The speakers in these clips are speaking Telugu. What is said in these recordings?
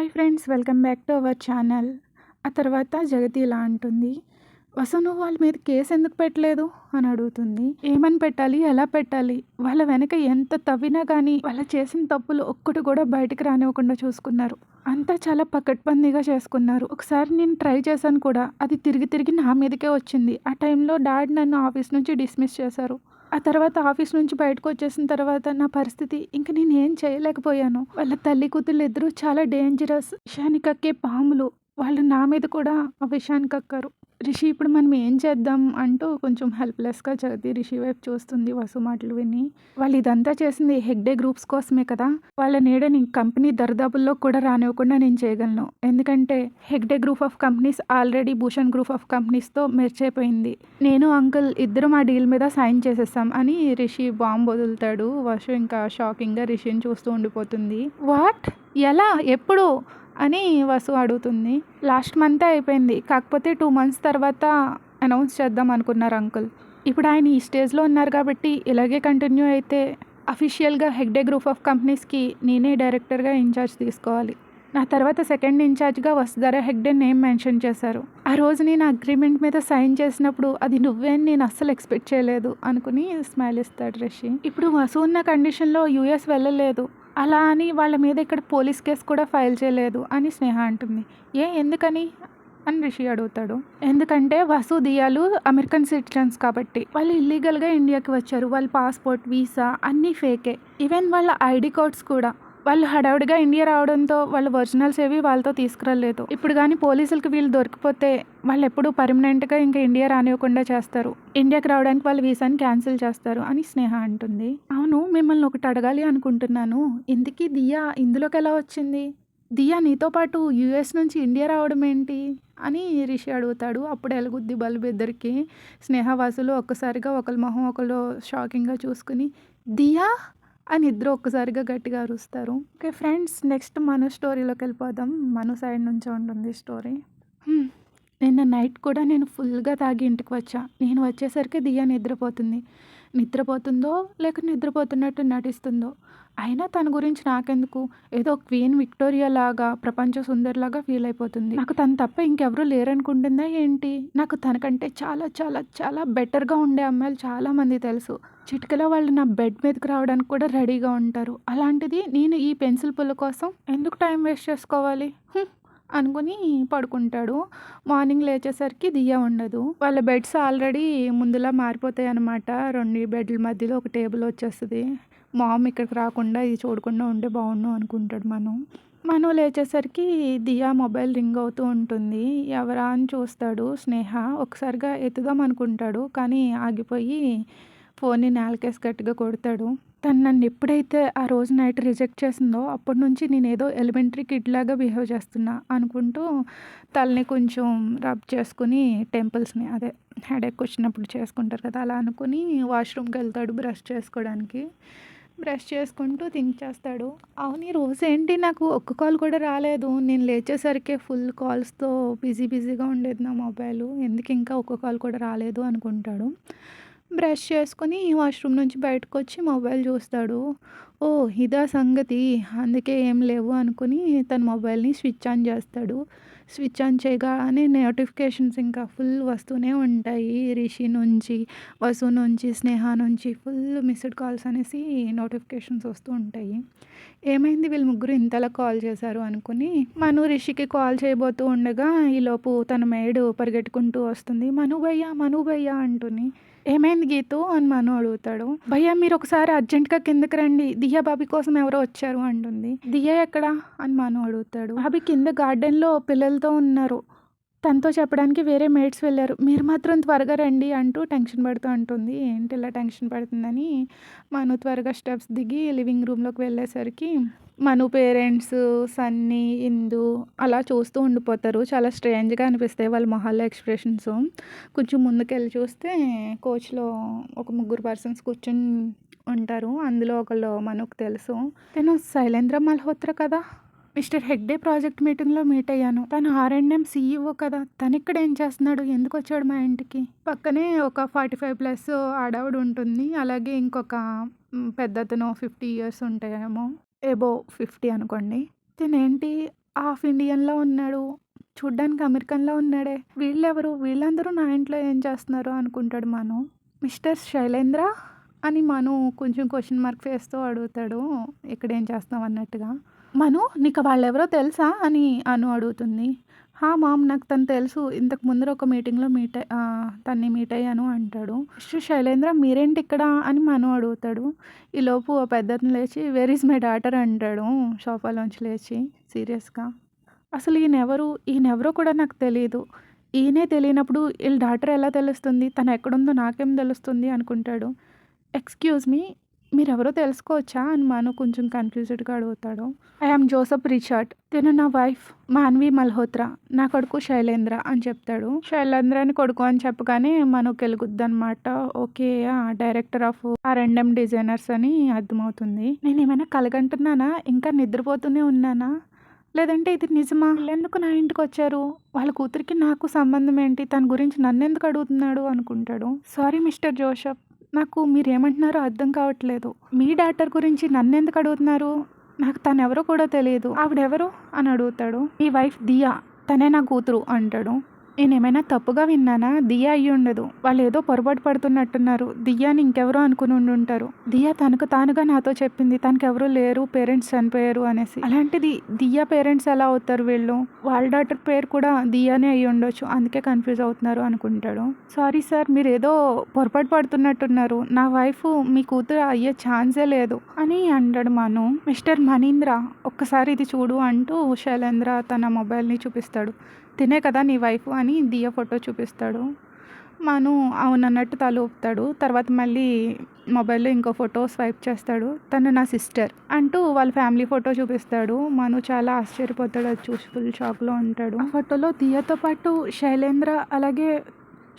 Hi friends welcome back to our channel. ఆ తర్వాత జగతి ఇలా అంటుంది వసు వాళ్ళ మీద కేసు ఎందుకు పెట్టలేదు? అని అడుగుతుంది. ఏమని పెట్టాలి? ఎలా పెట్టాలి? వాళ్ళ వెనక ఎంత తవ్వినా కానీ వాళ్ళ చేసిన తప్పులు ఒక్కటి కూడా బయటికి రానివ్వకుండా చూసుకున్నారు. అంతా చాలా పకడ్బందీగా చేసుకున్నారు. ఒకసారి నేను ట్రై చేశాను కూడా అది తిరిగి తిరిగి నా మీదకే వచ్చింది. ఆ టైంలో డాడ్ నన్ను ఆఫీస్ నుంచి డిస్మిస్ చేశారు. ఆ తర్వాత ఆఫీస్ నుంచి బయటకు వచ్చేసిన తర్వాత నా పరిస్థితి ఇంకా నేను ఏం చేయలేకపోయాను. వాళ్ళ తల్లి కూతుళ్ళు ఇద్దరు చాలా డేంజరస్ విషయానికి కక్కే పాములు. వాళ్ళు నా మీద కూడా ఆ విషయానికి కక్కారు రిషి ఇప్పుడు మనం ఏం చేద్దాం అంటూ కొంచెం హెల్ప్లెస్గా చదివి రిషి వైపు చూస్తుంది వసు మాటలు విని. వాళ్ళు ఇదంతా చేసింది హెగ్డే గ్రూప్స్ కోసమే కదా. వాళ్ళ నీడని కంపెనీ దరిదాపుల్లో కూడా రానివ్వకుండా నేను చేయగలను. ఎందుకంటే Hegde group of companies already Bhushan group of కంపెనీస్తో మెర్చైపోయింది. నేను అంకుల్ ఇద్దరం ఆ డీల్ మీద సైన్ చేసేస్తాం అని రిషి బాంబు వదులుతాడు. వసు ఇంకా షాకింగ్గా రిషిని చూస్తూ ఉండిపోతుంది. వాట్? ఎలా? ఎప్పుడు? అని వసు అడుగుతుంది. లాస్ట్ మంత్ అయిపోయింది. కాకపోతే టూ మంత్స్ తర్వాత అనౌన్స్ చేద్దాం అనుకున్నారు అంకుల్. ఇప్పుడు ఆయన ఈ స్టేజ్లో ఉన్నారు కాబట్టి ఇలాగే కంటిన్యూ అయితే అఫీషియల్గా హెగ్డే గ్రూప్ ఆఫ్ కంపెనీస్కి నేనే డైరెక్టర్గా ఇన్ఛార్జ్ తీసుకోవాలి. నా తర్వాత సెకండ్ ఇన్ఛార్జ్గా వసుధర హెగ్డే నేమ్ మెన్షన్ చేశారు. ఆ రోజు నేను అగ్రిమెంట్ మీద సైన్ చేసినప్పుడు అది నువ్వే అని నేను అస్సలు ఎక్స్పెక్ట్ చేయలేదు అనుకుని స్మైల్ ఇస్తాడు రిషి. ఇప్పుడు వసు ఉన్న కండిషన్లో యూఎస్ వెళ్ళలేదు. అలా అని వాళ్ళ మీద ఇక్కడ పోలీస్ కేసు కూడా ఫైల్ చేయలేదు అని స్నేహ అంటుంది. ఏ ఎందుకని? అని రిషి అడుగుతాడు. ఎందుకంటే వసు దియాలు అమెరికన్ సిటిజన్స్ కాబట్టి. వాళ్ళు ఇల్లీగల్గా ఇండియాకి వచ్చారు. వాళ్ళ పాస్పోర్ట్ వీసా అన్నీ ఫేకే. ఈవెన్ వాళ్ళ ఐడి కార్డ్స్ కూడా. వాళ్ళు హడావుడిగా ఇండియా రావడంతో వాళ్ళ ఒరిజినల్స్ ఏవి వాళ్ళతో తీసుకురాలేదు. ఇప్పుడు కానీ పోలీసులకు వీళ్ళు దొరికిపోతే వాళ్ళు ఎప్పుడు పర్మనెంట్గా ఇంకా ఇండియా రానివ్వకుండా చేస్తారు. ఇండియాకి రావడానికి వాళ్ళు వీసాని క్యాన్సిల్ చేస్తారు అని స్నేహ అంటుంది. అవును మిమ్మల్ని ఒకటి అడగాలి అనుకుంటున్నాను. ఇందుకీ దియా? ఇందులోకి ఎలా వచ్చింది? దియా నీతో పాటు యూఎస్ నుంచి ఇండియా రావడం ఏంటి? అని రిషి అడుగుతాడు. అప్పుడు ఎలుగుద్ది బల్బు ఇద్దరికి స్నేహవాసులు ఒక్కసారిగా ఒకరి మొహం ఒకరు షాకింగ్గా చూసుకుని దియా? అని ఇద్దరు ఒక్కసారిగా గట్టిగా అరుస్తారు. ఓకే ఫ్రెండ్స్ నెక్స్ట్ మన స్టోరీలోకి వెళ్ళిపోదాం. మన సైడ్ నుంచే ఉంటుంది స్టోరీ. నిన్న నైట్ కూడా నేను ఫుల్గా తాగి ఇంటికి వచ్చా. నేను వచ్చేసరికి దియా నిద్రపోతుంది. నిద్రపోతుందో లేక నిద్రపోతున్నట్టు నటిస్తుందో. అయినా తన గురించి నాకెందుకు? ఏదో క్వీన్ విక్టోరియా లాగా ప్రపంచ సుందరిలాగా ఫీల్ అయిపోతుంది. నాకు తను తప్ప ఇంకెవరూ లేరనుకుంటుందా ఏంటి? నాకు తనకంటే చాలా చాలా చాలా బెటర్గా ఉండే అమ్మాయిలు చాలామంది తెలుసు. చిటికలో వాళ్ళు నా బెడ్ మీదకి రావడానికి కూడా రెడీగా ఉంటారు. అలాంటిది నేను ఈ పెన్సిల్ పుల్ల కోసం ఎందుకు టైం వేస్ట్ చేసుకోవాలి? అనుకుని పడుకుంటాడు. మార్నింగ్ లేచేసరికి దియ్య ఉండదు. వాళ్ళ బెడ్స్ ఆల్రెడీ ముందులా మారిపోతాయి అనమాట రెండు బెడ్ల మధ్యలో ఒక టేబుల్ వచ్చేస్తుంది. మామ్ ఇక్కడికి రాకుండా ఇది చూడకుండా ఉంటే బాగుండు అనుకుంటాడు మనం. మనం లేచేసరికి దియా మొబైల్ రింగ్ అవుతూ ఉంటుంది. ఎవరా అని చూస్తాడు స్నేహ. ఒకసారిగా ఎత్తుదాం అనుకుంటాడు కానీ ఆగిపోయి ఫోన్ని నేలకేసి గట్టిగా కొడతాడు. తను నన్ను ఎప్పుడైతే ఆ రోజు నైట్ రిజెక్ట్ చేసిందో అప్పటి నుంచి నేను ఏదో ఎలిమెంటరీ కిడ్ లాగా బిహేవ్ చేస్తున్నా అనుకుంటూ తలని కొంచెం రబ్ చేసుకుని టెంపుల్స్ని అదే హెడేక్ వచ్చినప్పుడు చేసుకుంటారు కదా అలా అనుకుని వాష్రూమ్కి వెళ్తాడు బ్రష్ చేసుకోవడానికి. బ్రష్ చేసుకుంటూ థింక్ చేస్తాడు. అవును ఈ రోజు ఏంటి నాకు ఒక్క కాల్ కూడా రాలేదు. నేను లేచేసరికి ఫుల్ కాల్స్తో బిజీ బిజీగా ఉండేది నా మొబైల్. ఎందుకు ఇంకా ఒక్క కాల్ కూడా రాలేదు అనుకుంటాడు. బ్రష్ చేసుకుని వాష్రూమ్ నుంచి బయటకు వచ్చి మొబైల్ చూస్తాడు. ఓ ఇదా సంగతి. అందుకే ఏం లేవు అనుకుని తన మొబైల్ని స్విచ్ ఆన్ చేస్తాడు. స్విచ్ ఆన్ చేయగానే నోటిఫికేషన్స్ ఇంకా ఫుల్ వస్తూనే ఉంటాయి. రిషి నుంచి వసు నుంచి స్నేహ నుంచి ఫుల్ మిస్డ్ కాల్స్ అనేసి నోటిఫికేషన్స్ వస్తూ ఉంటాయి. ఏమైంది? వీళ్ళు ముగ్గురు ఇంతలా కాల్ చేశారు అనుకుని మను రిషికి కాల్ చేయబోతూ ఉండగా ఈలోపు తన మేడు పరిగెట్టుకుంటూ వస్తుంది. మను భయ్యా మను అంటుని ఏమైంది గీతు? అని మను అడుగుతాడు. భయ్యా మీరు ఒకసారి అర్జెంట్గా కిందకి రండి. దియ్య బాబీ కోసం ఎవరో వచ్చారు అంటుంది. దియ్య ఎక్కడా? అని మను అడుగుతాడు. బాబీ కింద గార్డెన్లో పిల్లలతో ఉన్నారు. తనతో చెప్పడానికి వేరే మేట్స్ వెళ్ళారు. మీరు మాత్రం త్వరగా రండి అంటూ టెన్షన్ పడుతూ అంటుంది. ఏంటి ఇలా టెన్షన్ పడుతుందని మను త్వరగా స్టెప్స్ దిగి లివింగ్ రూమ్లోకి వెళ్ళేసరికి మను పేరెంట్స్ సన్నీ ఇందు అలా చూస్తూ ఉండిపోతారు. చాలా స్ట్రేంజ్గా అనిపిస్తాయి వాళ్ళ మొహాల్లో ఎక్స్ప్రెషన్స్. కొంచెం ముందుకెళ్ళి చూస్తే కోచ్లో ఒక ముగ్గురు పర్సన్స్ కూర్చొని ఉంటారు. అందులో ఒకళ్ళు మనకు తెలుసు. తను శైలేంద్ర మల్హోత్రా కదా? మిస్టర్ హెగ్డే ప్రాజెక్ట్ మీటింగ్లో మీట్ అయ్యాను. తను ఆర్ అండ్ ఎం సీఈఓ కదా? తను ఇక్కడ ఏం చేస్తున్నాడు? ఎందుకు వచ్చాడు మా ఇంటికి? పక్కనే ఒక ఫార్టీ ఫైవ్ ప్లస్ ఆడావిడ ఉంటుంది. అలాగే ఇంకొక పెద్దతను పెద్ద అతను ఫిఫ్టీ ఇయర్స్ ఉంటాయేమో. ఎబో ఫిఫ్టీ అనుకోండి తినేంటి హాఫ్ ఇండియన్‌లో ఉన్నాడు. చూడ్డానికి అమెరికన్లో ఉన్నాడే. వీళ్ళెవరు? వీళ్ళందరూ నా ఇంట్లో ఏం చేస్తున్నారు అనుకుంటాడు మను. మిస్టర్ శైలేంద్ర? అని మను కొంచెం క్వశ్చన్ మార్క్ ఫేస్‌తో అడుగుతాడు. ఇక్కడ ఏం చేస్తాం అన్నట్టుగా. మను నీకు వాళ్ళెవరో తెలుసా? అని అను అడుగుతుంది. హా! మామ్ నాకు తను తెలుసు. ఇంతకు ముందర ఒక మీటింగ్‌లో మీట్ తన్ని మీట్ అయ్యాను అంటాడు. మిస్టర్ శైలేంద్ర మీరేంటి ఇక్కడ? అని మను అడుగుతాడు. ఈలోపు ఓ పెద్దతను లేచి వేర్ ఈజ్ మై డాటర్ అంటాడు సోఫాలోంచి లేచి సీరియస్‌గా. అసలు ఈయనెవరు? ఈయనెవరో కూడా నాకు తెలియదు ఈయనే తెలియనప్పుడు వీళ్ళ డాటర్ ఎలా తెలుస్తుంది? తను ఎక్కడుందో నాకేం తెలుస్తుంది అనుకుంటాడు. ఎక్స్‌క్యూజ్ మీ మీరెవరో తెలుసుకోవచ్చా? అని మను కొంచెం కన్‌ఫ్యూజ్డ్‌గా అడుగుతాడు. I am Joseph Richard. తిను నా వైఫ్ మాన్వి మల్హోత్రా. నా కొడుకు శైలేంద్ర అని చెప్తాడు. శైలేంద్రని కొడుకు అని చెప్పగానే మనకు ఎలుగుద్దనమాట. Okay. Director of R and M designers అని అర్థమవుతుంది. నేను ఏమైనా కలగంటున్నానా? ఇంకా నిద్రపోతూనే ఉన్నానా? లేదంటే ఇది నిజమా? ఎందుకు నా ఇంటికి వచ్చారు వాళ్ళ కూతురికి నాకు సంబంధం ఏంటి? తన గురించి నన్ను ఎందుకు అడుగుతున్నాడు అనుకుంటాడు. సారీ మిస్టర్ జోసఫ్ నాకు మీరేమంటున్నారో అర్థం కావట్లేదు. మీ డాటర్ గురించి నన్నెందుకు అడుగుతున్నారు? నాకు తనెవరో కూడా తెలియదు ఆవిడెవరు? అని అడుగుతాడు. మీ వైఫ్ దియా. తనే నా కూతురు అంటాడు. నేనేమైనా తప్పుగా విన్నానా? దియా అయ్యి ఉండదు వాళ్ళు ఏదో పొరపాటు పడుతున్నట్టున్నారు. దియాని ఇంకెవరో అనుకుని ఉండుంటారు. దియా తనకు తానుగా నాతో చెప్పింది తనకెవరూ లేరు. పేరెంట్స్ చనిపోయారు అనేసి. అలాంటిది దియా పేరెంట్స్ ఎలా అవుతారు వీళ్ళు? వాళ్ళ డాటర్ పేరు కూడా దియానే అయ్యి ఉండొచ్చు అందుకే కన్‌ఫ్యూజ్ అవుతున్నారు అనుకుంటాడు. సారీ సార్ మీరు ఏదో పొరపాటు పడుతున్నట్టున్నారు. నా వైఫ్ మీ కూతురు అయ్యే ఛాన్సే లేదు అని అంటాడు మను. మిస్టర్ మనీంద్ర ఒక్కసారి ఇది చూడు అంటూ శైలేంద్ర తన మొబైల్‌ని చూపిస్తాడు. తినే కదా నీ వైఫ్ అని దియ ఫోటో చూపిస్తాడు. మను అవునన్నట్టు తల ఊపుతాడు. తర్వాత మళ్ళీ మొబైల్‌లో ఇంకో ఫోటో స్వైప్ చేస్తాడు. తను నా సిస్టర్ అంటూ వాళ్ళ ఫ్యామిలీ ఫోటో చూపిస్తాడు. మను చాలా ఆశ్చర్యపోతాడు. అది చూసి ఫుల్ షాక్‌లో ఉంటాడు. ఆ ఫోటోలో దియతో పాటు శైలేంద్ర అలాగే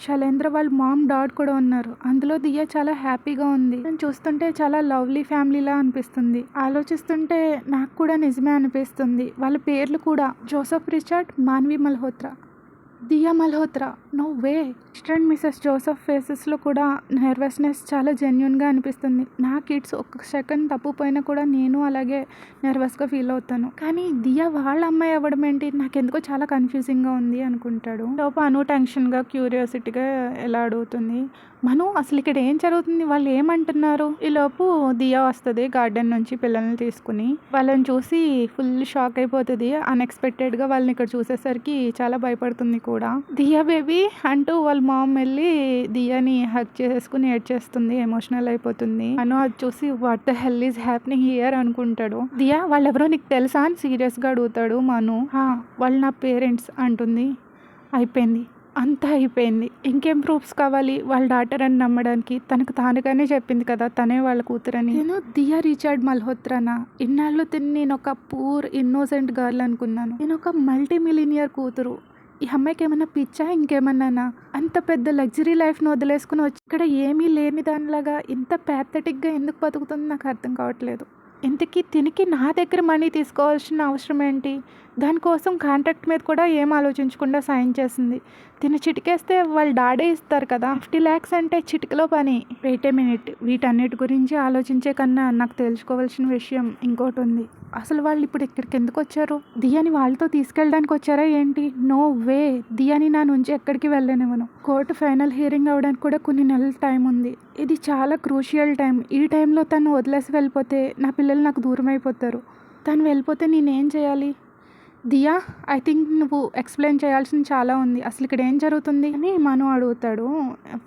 శైలేంద్ర వాళ్ళ మామ్, డాడ్ కూడా ఉన్నారు. అందులో దియా చాలా హ్యాపీగా ఉంది. నేను చూస్తుంటే చాలా లవ్లీ ఫ్యామిలీలా అనిపిస్తుంది. ఆలోచిస్తుంటే నాకు కూడా నిజమే అనిపిస్తుంది. వాళ్ళ పేర్లు కూడా Joseph Richard, Manvi Malhotra. Diya Malhotra. No way! And mrs Joseph ఫేసెస్‌లో కూడా నర్వస్నెస్ చాలా జెన్యున్గా అనిపిస్తుంది. నా కిడ్స్ ఒక్క సెకండ్ తప్పుపోయినా కూడా నేను అలాగే నర్వస్గా ఫీల్ అవుతాను. కానీ దియా వాళ్ళ అమ్మాయి అవ్వడం ఏంటి? నాకెందుకో చాలా కన్‌ఫ్యూజింగ్‌గా ఉంది అనుకుంటాడు. లోపు అను టెన్షన్‌గా, క్యూరియాసిటీగా ఎలా అడుగుతుంది. మను అసలు ఇక్కడ ఏం జరుగుతుంది? వాళ్ళు ఏమంటున్నారు? ఈలోపు దియా వస్తుంది గార్డెన్ నుంచి పిల్లల్ని తీసుకుని. వాళ్ళని చూసి ఫుల్ షాక్ అయిపోతుంది అన్‌ఎక్స్‌పెక్టెడ్‌గా వాళ్ళని ఇక్కడ చూసేసరికి చాలా భయపడుతుంది కూడా. దియా బేబీ అంటూ వాళ్ళ మామ్ వెళ్ళి దియాని హక్ చేసేసుకొని ఏడ్చేస్తుంది. ఎమోషనల్ అయిపోతుంది. అను అది చూసి what the hell is happening here అనుకుంటాడు. దియా వాళ్ళెవరో నీకు తెలుసా? అని సీరియస్‌గా అడుగుతాడు మను. హా! వాళ్ళు నా పేరెంట్స్ అంటుంది. అయిపోయింది. అంతా అయిపోయింది. ఇంకేం ప్రూఫ్స్ కావాలి వాళ్ళ డాటర్ అని నమ్మడానికి? తనకు తానుగానే చెప్పింది కదా! తనే వాళ్ళ కూతురని. నేను దియా రిచర్డ్ మల్హోత్రానా? ఇన్నాళ్ళు తిని నేను ఒక పూర్ ఇన్నోసెంట్ గర్ల్ అనుకున్నాను. నేను ఒక మల్టీ మిలినియర్ కూతురు. ఈ అమ్మాయికి అమ్మాయికేమన్నా పిచ్చా? ఇంకేమన్నానా? అంత పెద్ద లగ్జరీ లైఫ్ను వదిలేసుకుని వచ్చి ఇక్కడ ఏమీ లేని దానిలాగా ఇంత ప్యాథటిక్గా ఎందుకు బతుకుతుందో నాకు అర్థం కావట్లేదు. ఇంతకీ తినికి నా దగ్గర మనీ తీసుకోవాల్సిన అవసరం ఏంటి? దానికోసం కాంట్రాక్ట్ మీద కూడా ఏం ఆలోచించకుండా సైన్ చేసింది. తిను చిటికేస్తే వాళ్ళు డాడే ఇస్తారు కదా! 50,00,000 అంటే చిటికలో పని. వెయిట్ ఎ మినిట్ వీటన్నిటి గురించి ఆలోచించే కన్నా నాకు తెలుసుకోవాల్సిన విషయం ఇంకోటి ఉంది అసలు వాళ్ళు ఇప్పుడు ఇక్కడికి ఎందుకొచ్చారు? దియాని వాళ్ళతో తీసుకెళ్ళడానికి వచ్చారా ఏంటి? No way! దియాని నా నుంచి ఎక్కడికి వెళ్ళనివ్వను. కోర్టు ఫైనల్ హియరింగ్ అవ్వడానికి కూడా కొన్ని నెలల టైం ఉంది. ఇది చాలా క్రూషియల్ టైం. ఈ టైంలో తను వదిలేసి వెళ్ళిపోతే నా పిల్లలు నాకు దూరం అయిపోతారు. తను వెళ్ళిపోతే నేనేం చేయాలి? దియా ఐ థింక్ నువ్వు ఎక్స్‌ప్లెయిన్ చేయాల్సింది చాలా ఉంది. అసలు ఇక్కడ ఏం జరుగుతుంది? అని మను అడుగుతాడు.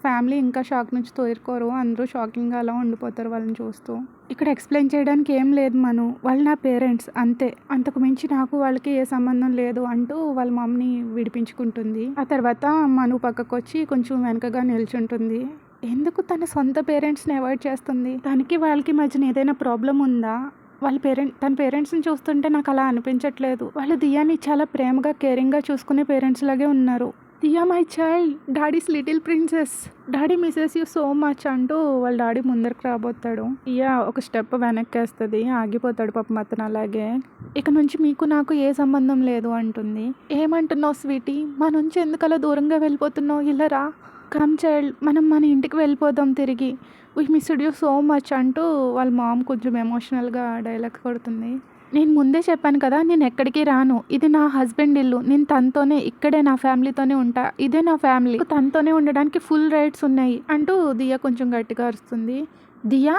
ఫ్యామిలీ ఇంకా షాక్ నుంచి తోరుకోరు అందరూ షాకింగ్‌గా అలా ఉండిపోతారు వాళ్ళని చూస్తూ. ఇక్కడ ఎక్స్‌ప్లెయిన్ చేయడానికి ఏం లేదు మను. వాళ్ళు నా పేరెంట్స్ అంతే. అంతకు మించి నాకు వాళ్ళకి ఏ సంబంధం లేదు అంటూ వాళ్ళ మమ్మీని విడిపించుకుంటుంది. ఆ తర్వాత మను పక్కకొచ్చి కొంచెం వెనకగా నిల్చుంటుంది. ఎందుకు తన సొంత పేరెంట్స్‌ని అవాయిడ్ చేస్తుంది? తనకి వాళ్ళకి మధ్యన ఏదైనా ప్రాబ్లం ఉందా? వాళ్ళ పేరెంట్ తన పేరెంట్స్‌ని చూస్తుంటే నాకు అలా అనిపించట్లేదు. వాళ్ళు దియాని చాలా ప్రేమగా, కేరింగ్‌గా చూసుకునే పేరెంట్స్ లాగే ఉన్నారు. Diya my child daddy's little princess daddy misses you so much అంటూ వాళ్ళ డాడీ ముందరకు రాబోతాడు. దియా ఒక స్టెప్ వెనక్కేస్తుంది ఆగిపోతాడు పాపం అతను అలాగే. ఇక నుంచి మీకు నాకు ఏ సంబంధం లేదు అంటుంది. ఏమంటున్నావు స్వీటీ? మా నుంచి ఎందుకలా దూరంగా వెళ్ళిపోతున్నావు? ఇలా రా. కమ్ చైల్డ్ మనం మన ఇంటికి వెళ్ళిపోదాం తిరిగి. We missed you so much అంటూ వాళ్ళ మామ్ కొంచెం ఎమోషనల్‌గా డైలాగ్ కొడుతుంది. నేను ముందే చెప్పాను కదా నేను ఎక్కడికి రాను. ఇది నా హస్బెండ్ ఇల్లు. నేను తనతోనే ఇక్కడే నా ఫ్యామిలీతోనే ఉంటా. ఇదే నా ఫ్యామిలీ తనతోనే ఉండడానికి ఫుల్ రైట్స్ ఉన్నాయి అంటూ దియా కొంచెం గట్టిగా అరుస్తుంది. దియా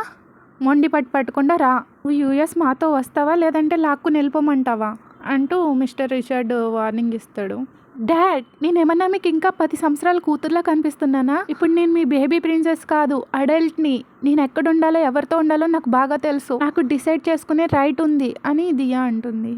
మొండి పట్టు పట్టకుండా రా. నువ్వు యూఎస్ మాతో వస్తావా? లేదంటే లాక్కుని వెళ్ళిపోమంటావా? అంటూ మిస్టర్ రిచర్డ్ వార్నింగ్ ఇస్తాడు. డాడ్ నేనేమన్నా మీకు ఇంకా పది సంవత్సరాల కూతుర్లా కనిపిస్తున్నానా? ఇప్పుడు నేను మీ బేబీ ప్రిన్సెస్ కాదు అడల్ట్ని. నేను ఎక్కడ ఉండాలో ఎవరితో ఉండాలో నాకు బాగా తెలుసు. నాకు డిసైడ్ చేసుకునే రైట్ ఉంది అని దియా అంటుంది.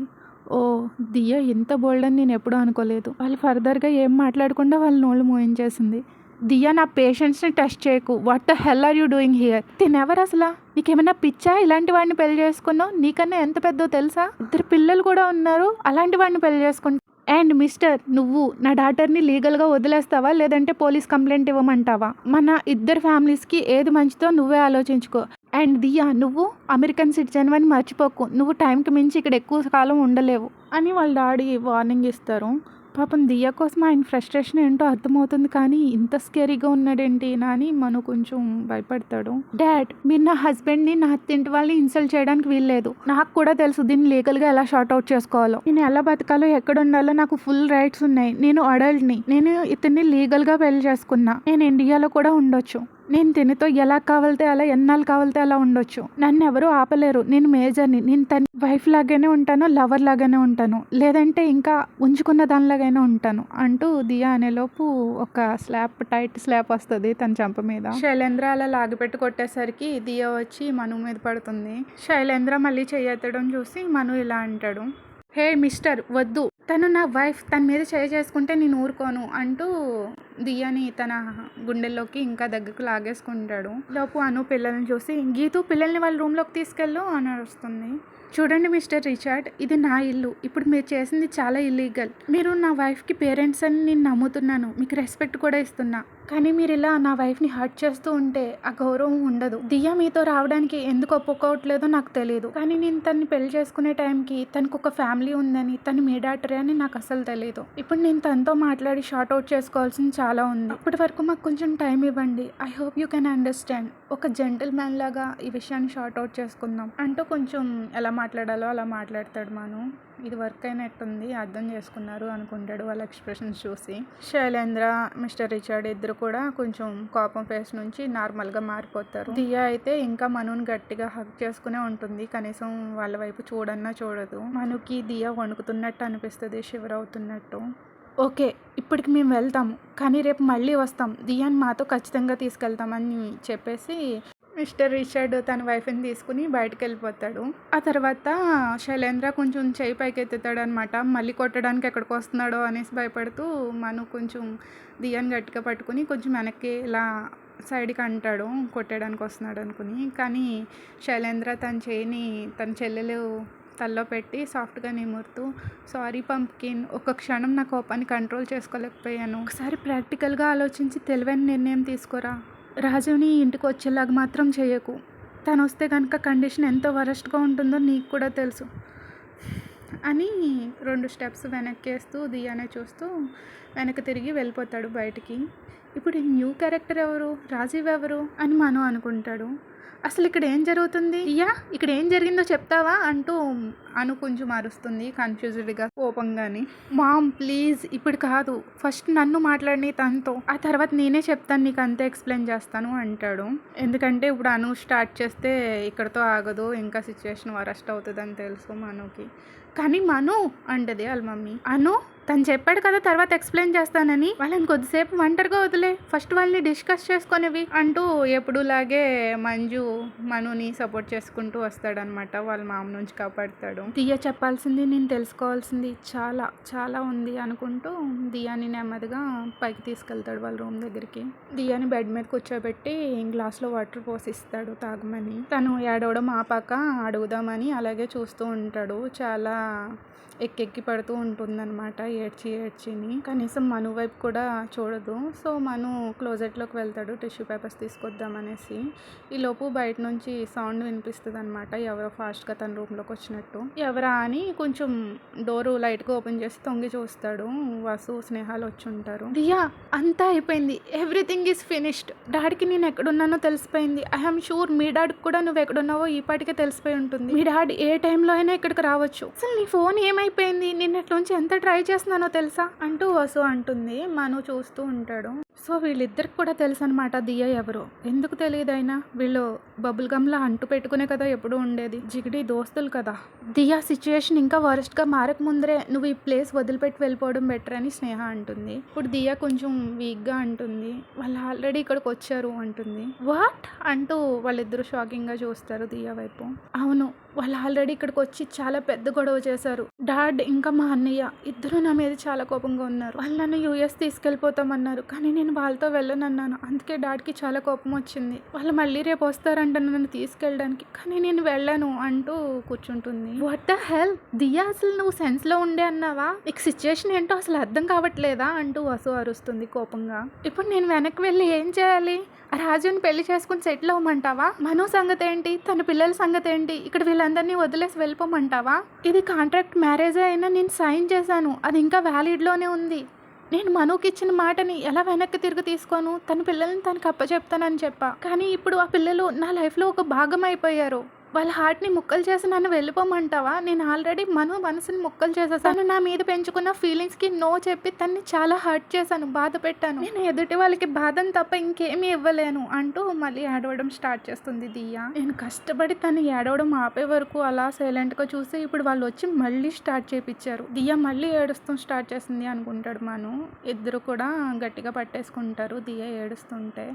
ఓ దియా ఇంత బోల్డ్ అని నేను ఎప్పుడూ అనుకోలేదు. వాళ్ళు ఫర్దర్గా ఏం మాట్లాడకుండా వాళ్ళ నోళ్ళు మోయించేసింది. దియా నా పేషెంట్స్ని టెస్ట్ చేయకు. What the hell are you doing here తినెవరు అసలు? నీకేమైనా పిచ్చా? ఇలాంటి వాడిని పెళ్ళి చేసుకున్నావు? నీకన్నా ఎంత పెద్దో తెలుసా? ఇద్దరు పిల్లలు కూడా ఉన్నారు. అలాంటి వాడిని పెళ్ళి చేసుకుంటా అండ్ మిస్టర్ నువ్వు నా డాటర్ని లీగల్గా వదిలేస్తావా? లేదంటే పోలీస్ కంప్లైంట్ ఇవ్వమంటావా? మన ఇద్దరు ఫ్యామిలీస్కి ఏది మంచిదో నువ్వే ఆలోచించుకో. అండ్ దియా నువ్వు అమెరికన్ సిటిజన్ అని మర్చిపోకు. నువ్వు టైంకి మించి ఇక్కడ ఎక్కువ కాలం ఉండలేవు. అని వాళ్ళ డాడీ వార్నింగ్ ఇస్తారు. పాపం దియా కోసం ఆయన ఫ్రస్ట్రేషన్ ఏంటో అర్థమవుతుంది కానీ ఇంత స్కేరీగా ఉన్నాడేంటి అని మను కొంచెం భయపడతాడు. డాడ్ మీరు నా హస్బెండ్ని నా అత్తింటి వాళ్ళని ఇన్సల్ట్ చేయడానికి వీల్లేదు. నాకు కూడా తెలుసు దీన్ని లీగల్గా ఎలా షార్ట్ అవుట్ చేసుకోవాలో. నేను ఎలా బతకాలో ఎక్కడ ఉండాలో నాకు ఫుల్ రైట్స్ ఉన్నాయి. నేను అడల్ట్ని. నేను ఇతన్ని లీగల్గా పెళ్ళి చేసుకున్నా. నేను ఇండియాలో కూడా ఉండొచ్చు. నేను తినతో ఎలా కావాలితే అలా ఎన్నాళ్ళు కావాలితే అలా ఉండొచ్చు. నన్ను ఎవరూ ఆపలేరు. నేను మేజర్ని. నేను తన వైఫ్ లాగానే ఉంటాను లవర్ లాగానే ఉంటాను. లేదంటే ఇంకా ఉంచుకున్న దానిలాగానే ఉంటాను అంటూ దియా అనేలోపు ఒక స్లాప్ టైట్ స్లాప్ వస్తుంది తన చంప మీద. శైలేంద్ర అలా లాగిపెట్టి కొట్టేసరికి దియా వచ్చి మను మీద పడుతుంది. శైలేంద్ర మళ్ళీ చెయ్యెత్తడం చూసి మను ఇలా అంటాడు. హే మిస్టర్ వద్దు. తను నా వైఫ్ తన మీద చేయి చేసుకుంటే నేను ఊరుకోను అంటూ దియ్యని తన గుండెల్లోకి ఇంకా దగ్గరకు లాగేసుకుంటాడు. లోపు అను పిల్లల్ని చూసి గీతు పిల్లల్ని వాళ్ళ రూమ్లోకి తీసుకెళ్ళు అని అరుస్తుంది. చూడండి మిస్టర్ రిచార్డ్ ఇది నా ఇల్లు. ఇప్పుడు మీరు చేసింది చాలా ఇల్లీగల్ మీరు నా వైఫ్కి పేరెంట్స్ అని నేను నమ్ముతున్నాను. మీకు రెస్పెక్ట్ కూడా ఇస్తున్నా. కానీ మీరు ఇలా నా వైఫ్ని హర్ట్ చేస్తూ ఉంటే ఆ గౌరవం ఉండదు. దియా మీతో రావడానికి ఎందుకు ఒప్పుకోవట్లేదో నాకు తెలియదు కానీ నేను తన్ని పెళ్ళి చేసుకునే టైంకి తనకు ఒక ఫ్యామిలీ ఉందని తను మీ డాక్టరే అని నాకు అసలు తెలియదు ఇప్పుడు నేను తనతో మాట్లాడి షార్ట్ అవుట్ చేసుకోవాల్సింది చాలా ఉంది. ఇప్పటి వరకు మాకు కొంచెం టైం ఇవ్వండి. I hope you can understand. ఒక జెంటిల్ మ్యాన్ లాగా ఈ విషయాన్ని షార్ట్ అవుట్ చేసుకుందాం. అంటూ కొంచెం ఎలా మాట్లాడాలో అలా మాట్లాడతాడు మాను. ఇది వర్క్ అయినట్టుంది అర్థం చేసుకున్నారు అనుకుంటాడు వాళ్ళ ఎక్స్ప్రెషన్స్ చూసి. శైలేంద్ర మిస్టర్ రిచర్డ్ ఇద్దరు కూడా కొంచెం కోపం ఫేస్ నుంచి నార్మల్గా మారిపోతారు. దియా అయితే ఇంకా మనుని గట్టిగా హక్ చేసుకునే ఉంటుంది కనీసం వాళ్ళ వైపు చూడన్నా చూడదు. మనుకి దియా వణుకుతున్నట్టు అనిపిస్తుంది షివర్ అవుతున్నట్టు. ఓకే ఇప్పటికి మేము వెళ్తాము కానీ రేపు మళ్ళీ వస్తాం. దియాన్ మాతో ఖచ్చితంగా తీసుకెళ్తామని చెప్పేసి మిస్టర్ రిచర్డ్ తన వైఫ్ని తీసుకుని బయటకు వెళ్ళిపోతాడు. ఆ తర్వాత శైలేంద్ర కొంచెం చేయి పైకి ఎత్తుతాడు అనమాట మళ్ళీ కొట్టడానికి ఎక్కడికి వస్తున్నాడో అనేసి భయపడుతూ మను కొంచెం దియాన్ గట్టిగా పట్టుకుని కొంచెం వెనక్కి ఇలా సైడ్కి అంటాడు. కొట్టడానికి వస్తున్నాడు అనుకుని. కానీ శైలేంద్ర తన చేయిని తన చెల్లెలు తల్లో పెట్టి సాఫ్ట్గా నిమురుతూ సారీ పంప్కిన్ ఒక క్షణం నా కోపాన్ని కంట్రోల్ చేసుకోలేకపోయాను. ఒకసారి ప్రాక్టికల్గా ఆలోచించి తెలివైన నిర్ణయం తీసుకోరా. రాజుని ఇంటికి వచ్చేలాగా మాత్రం చేయకు. తను వస్తే కనుక కండిషన్ ఎంత వరస్ట్గా ఉంటుందో నీకు కూడా తెలుసు. అని రెండు స్టెప్స్ వెనక్కేస్తూ దియానే చూస్తూ వెనక్కి తిరిగి వెళ్ళిపోతాడు బయటికి. ఇప్పుడు ఈ న్యూ క్యారెక్టర్ ఎవరు? రాజీవ్ ఎవరు? అని మనం అనుకుంటాడు. అసలు ఇక్కడ ఏం జరుగుతుంది? ఇయా ఇక్కడ ఏం జరిగిందో చెప్తావా? అంటూ అను కొంచెం అరుస్తుంది కన్ఫ్యూజ్డ్గా కోపంగాని. మామ్ ప్లీజ్ ఇప్పుడు కాదు. ఫస్ట్ నన్ను మాట్లాడి తనతో. ఆ తర్వాత నేనే చెప్తాను నీకు అంతే ఎక్స్ప్లెయిన్ చేస్తాను అంటాడు. ఎందుకంటే ఇప్పుడు అను స్టార్ట్ చేస్తే ఇక్కడతో ఆగదు ఇంకా సిచ్యువేషన్ వరస్ట్ అవుతుందని తెలుసు మనుకి. కానీ మను అంటది వాళ్ళ మమ్మీ. అను తను చెప్పాడు కదా తర్వాత ఎక్స్ప్లెయిన్ చేస్తానని. వాళ్ళని కొద్దిసేపు ఒంటరిగా వదిలే. ఫస్ట్ వాళ్ళని డిస్కస్ చేసుకునేవి అంటూ ఎప్పుడులాగే మంజు మనుని సపోర్ట్ చేసుకుంటూ వస్తాడనమాట వాళ్ళ మామ నుంచి కాపాడుతాడు. దియ చెప్పాల్సింది నేను తెలుసుకోవాల్సింది చాలా చాలా ఉంది అనుకుంటూ దియాని నెమ్మదిగా పైకి తీసుకెళ్తాడు వాళ్ళ రూమ్ దగ్గరికి. దియాని బెడ్ మీద కూర్చోబెట్టి గ్లాస్లో వాటర్ పోసిస్తాడు తాగమని. తను ఏడవడం ఆపాక అడుగుదామని అలాగే చూస్తూ ఉంటాడు. చాలా ఎక్కెక్కి పడుతూ ఉంటుందన్నమాట ఏడ్చి ఏడ్చిని. కనీసం మను వైపు కూడా చూడదు. సో మను క్లోజెట్లోకి వెళ్తాడు. టిష్యూ పేపర్స్ తీసుకొద్దామనేసి. ఈలోపు బయట నుంచి సౌండ్ వినిపిస్తుంది అనమాట ఎవరో ఫాస్ట్గా తన రూమ్లోకి వచ్చినట్టు. ఎవరా అని కొంచెం డోరు లైట్గా ఓపెన్ చేసి తొంగి చూస్తాడు. వసు స్నేహాలు వచ్చి ఉంటారు. రియా అంతా అయిపోయింది. Everything is finished. డాడీకి నేను ఎక్కడున్నానో తెలిసిపోయింది. ఐఎమ్ షూర్ మీ డాడీకి కూడా నువ్వు ఎక్కడున్నావో ఈ పాటికే తెలిసిపోయి ఉంటుంది. మీ డాడీ ఏ టైంలో అయినా ఇక్కడికి రావచ్చు. అసలు నీ ఫోన్ ఏమైపోయింది? నిన్నట్లోంచి ఎంత ట్రై చేస్తున్నానో తెలుసా? అంటూ వసు అంటుంది. మను చూస్తూ ఉంటాడు. సో వీళ్ళిద్దరికి కూడా తెలుసు అనమాట దియ ఎవరు. ఎందుకు తెలియదైనా వీళ్ళు బబుల్ గమ్లా అంటు పెట్టుకునే కదా ఎప్పుడు ఉండేది. జిగిడి దోస్తులు కదా. దియా సిచ్యుయేషన్ ఇంకా వరస్ట్గా మారక ముందరే నువ్వు ఈ ప్లేస్ వదిలిపెట్టి వెళ్ళిపోవడం బెటర్ అని స్నేహ అంటుంది. ఇప్పుడు దియా కొంచెం వీక్గా అంటుంది. వాళ్ళు ఆల్రెడీ ఇక్కడికి వచ్చారు అంటుంది. వాట్? అంటూ వాళ్ళిద్దరూ షాకింగ్గా చూస్తారు దియా వైపు. అవును వాళ్ళు ఆల్రెడీ ఇక్కడికి వచ్చి చాలా పెద్ద గొడవ చేశారు. డాడ్ ఇంకా మా అన్నయ్య ఇద్దరు నా మీద చాలా కోపంగా ఉన్నారు. వాళ్ళు నన్ను యూఎస్ తీసుకెళ్ళిపోతామన్నారు. కానీ నేను వాళ్ళతో వెళ్ళనన్నాను. అందుకే డాడ్కి చాలా కోపం వచ్చింది. వాళ్ళు మళ్ళీ రేపు వస్తారంట నన్ను తీసుకెళ్ళడానికి. కానీ నేను వెళ్ళను అంటూ కూర్చుంటుంది. వాట్ ద హెల్ దియా అసలు నువ్వు సెన్స్లో ఉండే అన్నావా? నీకు సిచ్యుయేషన్ ఏంటో అసలు అర్థం కావట్లేదా? అంటూ వసు అరుస్తుంది కోపంగా. ఇప్పుడు నేను వెనక్కి వెళ్ళి ఏం చేయాలి? ఆ రాజుని పెళ్ళి చేసుకుని సెటిల్ అవ్వమంటావా? మను సంగతి ఏంటి తన పిల్లల సంగతి ఏంటి ఇక్కడ వీళ్ళందరినీ వదిలేసి వెళ్ళిపోమంటావా? ఇది కాంట్రాక్ట్ మ్యారేజ్ అయినా నేను సైన్ చేశాను. అది ఇంకా వ్యాలిడ్లోనే ఉంది. నేను మనుకి ఇచ్చిన మాటని ఎలా వెనక్కి తిరిగి తీసుకోను? తన పిల్లల్ని తనకు అప్పచెప్తానని చెప్పా. కానీ ఇప్పుడు ఆ పిల్లలు నా లైఫ్లో ఒక భాగం అయిపోయారు. వాళ్ళ హార్ట్ని ముక్కలు చేసి నన్ను వెళ్ళిపోమంటావా? నేను ఆల్రెడీ మను మనసుని ముక్కలు చేసేసాను. నా మీద పెంచుకున్న ఫీలింగ్స్కి నో చెప్పి తన్ని చాలా హర్ట్ చేశాను బాధ పెట్టాను. నేను ఎదుటి వాళ్ళకి బాధను తప్ప ఇంకేమీ ఇవ్వలేను అంటూ మళ్ళీ ఏడవడం స్టార్ట్ చేస్తుంది దియ్య నేను కష్టపడి తను ఏడవడం ఆపే వరకు అలా సైలెంట్గా చూసి ఇప్పుడు వాళ్ళు వచ్చి మళ్ళీ స్టార్ట్ చేపించారు దియ్య మళ్ళీ ఏడుస్తూ స్టార్ట్ చేసింది అనుకుంటాడు మను. ఇద్దరు కూడా గట్టిగా పట్టేసుకుంటారు దియ్య ఏడుస్తుంటే.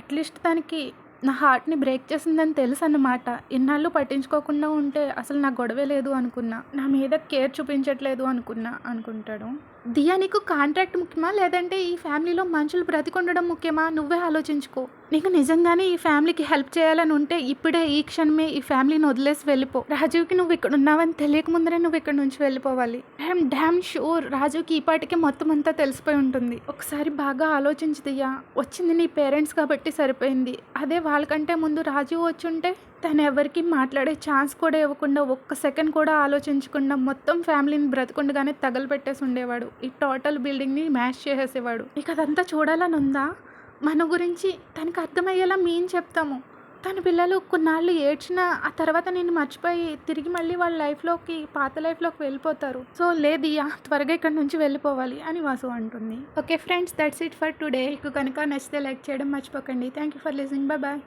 అట్లీస్ట్ తనకి నా హార్ట్ని బ్రేక్ చేసిందని తెలుసు అన్నమాట ఇన్నాళ్ళు పట్టించుకోకుండా ఉంటే అసలు నా గొడవే లేదు అనుకున్నా. నా మీద కేర్ చూపించట్లేదు అనుకున్నా అనుకుంటాడు. దియా నీకు కాంట్రాక్ట్ ముఖ్యమా? లేదంటే ఈ ఫ్యామిలీలో మనుషులు బ్రతికొండడం ముఖ్యమా? నువ్వే ఆలోచించుకో. నీకు నిజంగానే ఈ ఫ్యామిలీకి హెల్ప్ చేయాలని ఉంటే ఇప్పుడే ఈ క్షణమే ఈ ఫ్యామిలీని వదిలేసి వెళ్ళిపో. రాజుకి నువ్వు ఇక్కడ ఉన్నావని తెలియక ముందరే నువ్వు ఇక్కడ నుంచి వెళ్ళిపోవాలి. ఐఎమ్ డ్యామ్ షూర్ రాజుకి ఈ పాటికి మొత్తం అంతా తెలిసిపోయి ఉంటుంది. ఒకసారి బాగా ఆలోచించి వచ్చింది నీ పేరెంట్స్ కాబట్టి సరిపోయింది. అదే వాళ్ళకంటే ముందు రాజు వచ్చుంటే తను ఎవరికి మాట్లాడే ఛాన్స్ కూడా ఇవ్వకుండా ఒక్క సెకండ్ కూడా ఆలోచించకుండా మొత్తం ఫ్యామిలీని బ్రతకుండగానే తగలబెట్టేసి ఉండేవాడు. ఈ టోటల్ బిల్డింగ్ని మ్యాష్ చేసేసేవాడు. ఇక అదంతా చూడాలని ఉందా? మన గురించి తనకు అర్థమయ్యేలా మేము చెప్తాము. తన పిల్లలు కొన్నాళ్ళు ఏడ్చినా ఆ తర్వాత నేను మర్చిపోయి తిరిగి మళ్ళీ వాళ్ళ లైఫ్లోకి పాత లైఫ్లోకి వెళ్ళిపోతారు. సో లేదియా త్వరగా ఇక్కడ నుంచి వెళ్ళిపోవాలి అని వాసు అంటుంది. Okay friends that's it for today. మీకు కనుక నచ్చితే లైక్ చేయడం మర్చిపోకండి. Thank you for listening bye.